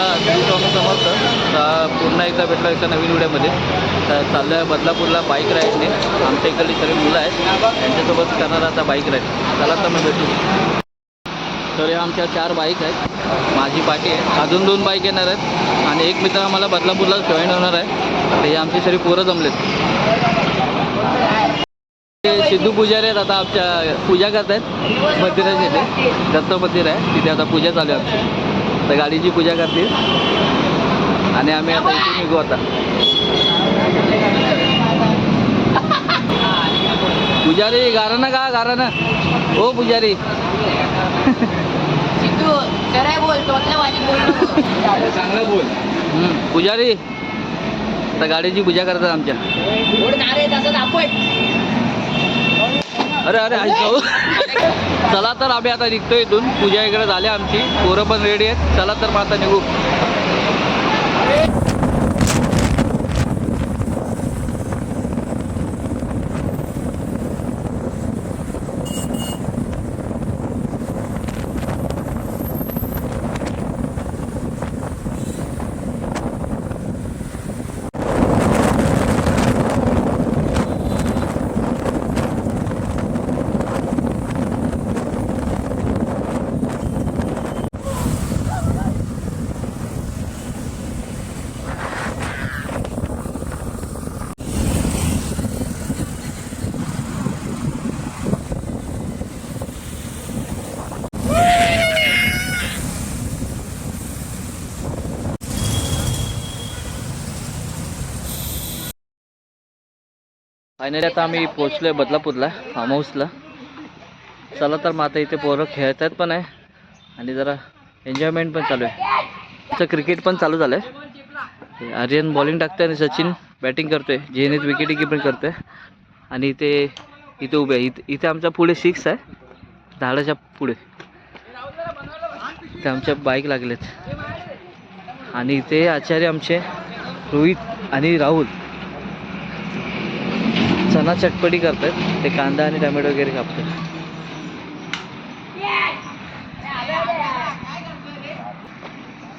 आता श्री स्वामी समर्थ आता पुन्हा एकदा भेटलो एका नवीन व्हिडिओमध्ये. तर चाललं आहे बदलापूरला बाईक राईडने आमच्या इकडली सगळी मुलं आहेत. त्यांच्यासोबत करणार आता बाईक राईड चला तर मग भेटू. तर या आमच्या चार बाईक आहेत. माझी पाठी आहे. अजून दोन बाईक येणार आहेत. आणि एक मित्र आम्हाला बदलापूरला जॉईन होणार आहे. तर हे आमची सगळी पोरं जमलेत. सिद्धू पुजारी आहेत आता आमच्या पूजा करत आहेत मंदिराच्या येते दत्त मंदिर आहे. तिथे आता पूजा चालू आहे आमची. तर गाडीची पूजा करतील. आणि आम्ही आता इथे निघू आता. पुजारी गारानं का गारानं हो पुजारी. बोल पुजारी. आता गाडीची पूजा करतात आमच्या. अरे अरे आई जाऊ चला तर आम्ही आता निघतो इथून. पूजा वगैरे झाली आमची. पोरं पण रेडी आहेत. चला तर मग आता निघू. फायनली आता आम्ही पोचलोय बदलापूरला फार्म हाऊसला चला तर मग आता इथे पोरं खेळत आहेत पण आहे. आणि जरा एन्जॉयमेंट पण चालू आहे. तर क्रिकेट पण चालू झालं आहे आर्यन बॉलिंग टाकतोय आणि सचिन बॅटिंग करतोय. जेनेत विकेट किपिंग करतोय. आणि इथे इथे उभे आहे. इथे इथे आमच्या पुढे सिक्स आहे. झाडाच्या पुढे. इथे आमच्या बाईक लागलेत. आणि इथे आचार्य आमचे रोहित आणि राहुल. चना चटपटी करतात. ते कांदा आणि टमॅटो वगैरे कापतात.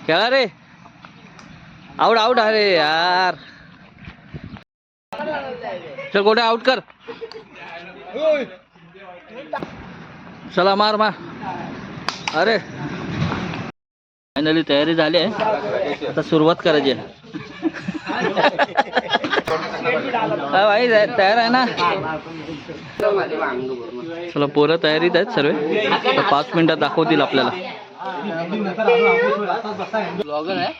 खेळा रे. आउट आउट अरे यार. चल कोणी आउट कर. चला मार मार. अरे. फायनली तयारी झाली आहे. आता सुरुवात करायची आहे. हा भाई तया- तयार आहे ना? चला पोरं तयारीत आहेत सर्व. पाच मिनिटात दाखवतील आपल्याला. ब्लॉगर आहे?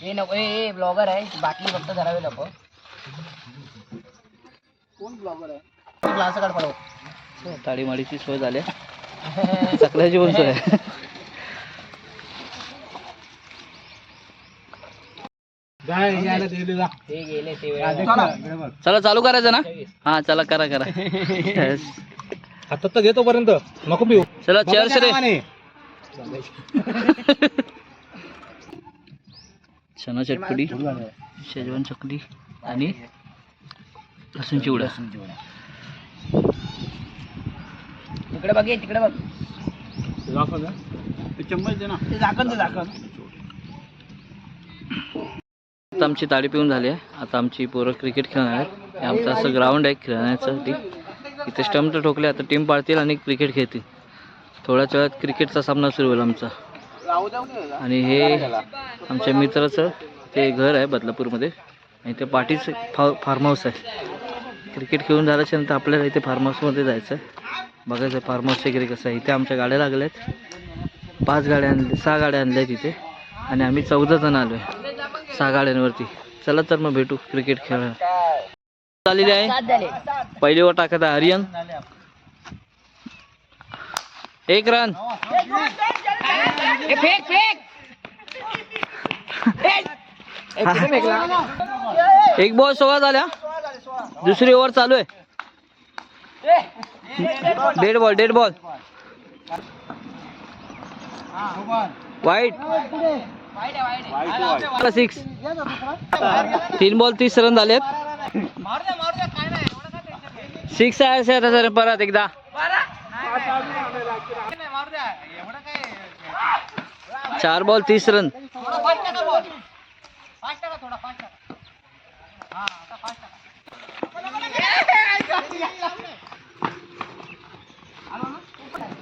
हे नको हे ब्लॉगर आहे. बाटली फक्त धरावी नको. कोण ब्लॉगर आहे? ग्लास काढ पडव ताडीमाडीची सोय झाली. चकल्याची पण सोय आहे. ते गेले ते वेळ चला. चालू करायचं ना? हा चला करा करा. हातात तर घेतो पर्यंत. नको पिऊ. चला चेअर्स रे चना चटपटी शेजवान चकली आणि लसूण चिवडा तिकडे बघ तिकडे बघ. चम्मच दे ना. ते झाकण ते झाकण. आता आमची ताडी पिऊन झाली आहे. आता आमची पोरं क्रिकेट खेळणार आहेत. आमचं असं ग्राउंड आहे खेळण्यासाठी इथे स्टम्प तर ठोकले आता टीम पाळतील आणि क्रिकेट खेळतील. थोड्याच वेळात क्रिकेटचा सामना सुरू होईल आमचा. आणि हे आमच्या मित्राचं ते घर आहे बदलापूरमध्ये. आणि ते पाठीच फा फार्म हाऊस आहे. क्रिकेट खेळून झाल्याच्यानंतर आपल्याला इथे फार्म हाऊसमध्ये जायचं आहे. बघायचं फार्म हाऊस वगैरे कसं आहे. इथे आमच्या गाड्या लागल्या आहेत पाच गाड्या आणल्या सहा गाड्या आणल्या आहेत इथे. आणि आम्ही चौदा जण आलो आहे सहा गाड्यांवरती. चला तर मग भेटू क्रिकेट खेळ चाललेली आहे. पहिले झाले पहिली टाकत आहे हरियन. एक रन एक बॉल सोळा झाल्या. दुसरी ओव्हर चालू आहे. डेड बॉल डेड बॉल वाईट सिक्स तीन बॉल तीस रन झालेत. सिक्स आहे सर सर परत एकदा. चार बॉल तीस रन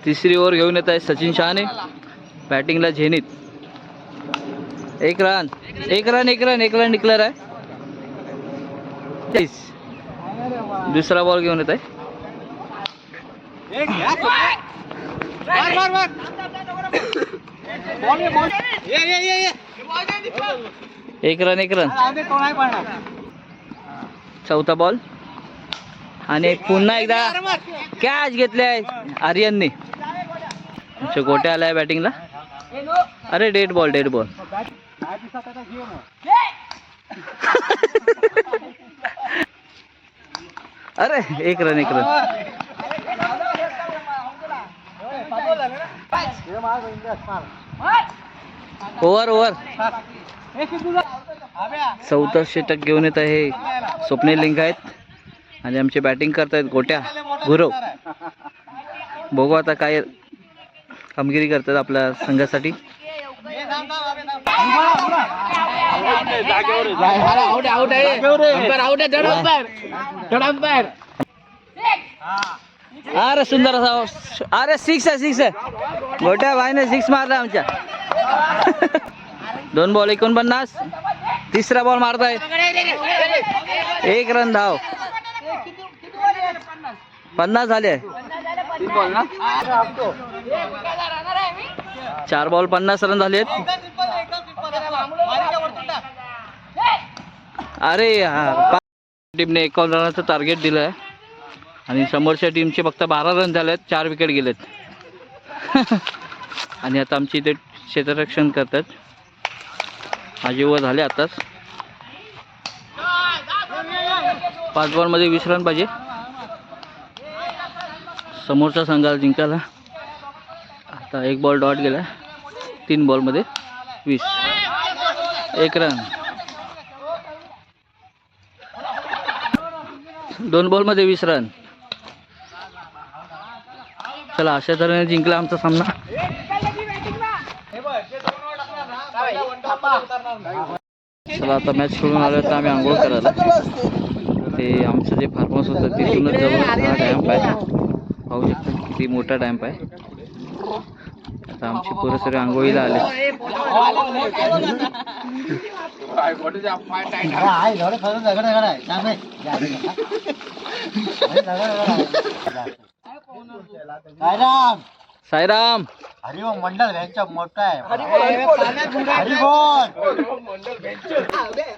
तिसरी ओव्हर घेऊन येत आहे सचिन शहाने. बॅटिंगला झेनीत. एक रन एक रन एक रन एक रन डिक्लेअर आहे. दुसरा बॉल घेऊन येत आहे एक रन एक रन. चौथा बॉल आणि पुन्हा एकदा कॅच घेतले आहे आर्यनने. गोट्या आलाय बॅटिंगला अरे डेड बॉल डेड बॉल अरे एक रन एक रन ओव्हर ओव्हर चौथा षटक घेऊन येत आहे स्वप्नील लिंग आहेत. आणि आमचे बॅटिंग करतायत गोट्या. गुरव. बघू आता काय कामगिरी करतात आपल्या संघासाठी. अरे सुंदर असा अरे सिक्स आहे सिक्स आहे मोठ्या भाईने सिक्स मारला आमच्या दोन बॉल एकोणपन्नास तिसरा बॉल मारताय एक रन धाव पन्नास झाले चार बॉल पन्नास रन झाले अरे टीमने एकावन्न रनाचं टार्गेट दिलं आहे आणि समोरच्या टीमचे फक्त बारा रन झाले आहेत चार विकेट गेलेत. आणि आता आमची इथे क्षेत्ररक्षण करतात. आजीव झाले आताच. पाच बॉलमध्ये वीस रन पाहिजे. समोरचा संघाला जिंकायला. आता एक बॉल डॉट गेला तीन बॉलमध्ये वीस. एक रन दोन बॉलमध्ये वीस रन चला अशा तऱ्हेने जिंकला आमचा सामना. चला आता मॅच खेळून आलो तर आम्ही आंघोळ करायला. ते आमचं जे फार्म हाऊस होतं तिथूनच जवळ हा डॅम्प आहे पाहू शकता किती मोठा डॅम्प आहे आता आमची पोरं सगळे आंघोळीला आले. साईराम हरिओम मंडल यांच्या मोठा आहे हरिबोल कोण